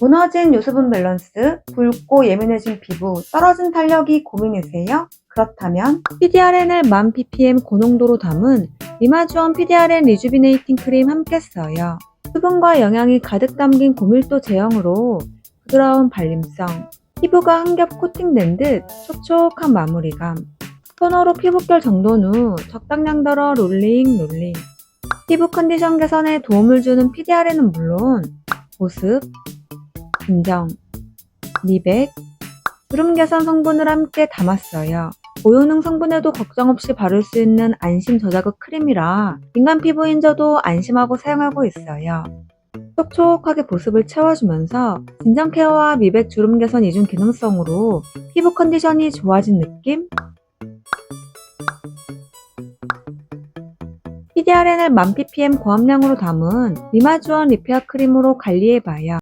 무너진 요수분 밸런스, 붉고 예민해진 피부, 떨어진 탄력이 고민이세요? 그렇다면 PDRN을 1000ppm 고농도로 담은 리마주원 PDRN 리주비네이팅 크림 함께 써요. 수분과 영양이 가득 담긴 고밀도 제형으로 부드러운 발림성, 피부가 한 겹 코팅된 듯 촉촉한 마무리감, 토너로 피부결 정돈 후 적당량더러 롤링 롤링, 피부 컨디션 개선에 도움을 주는 PDRN은 물론 보습, 진정, 미백, 주름 개선 성분을 함께 담았어요. 고효능 성분에도 걱정 없이 바를 수 있는 안심 저자극 크림이라 민감 피부인 저도 안심하고 사용하고 있어요. 촉촉하게 보습을 채워주면서 진정 케어와 미백 주름 개선 이중 기능성으로 피부 컨디션이 좋아진 느낌? PDRN을 1000ppm 고함량으로 담은 리마주원 리페어 크림으로 관리해봐요.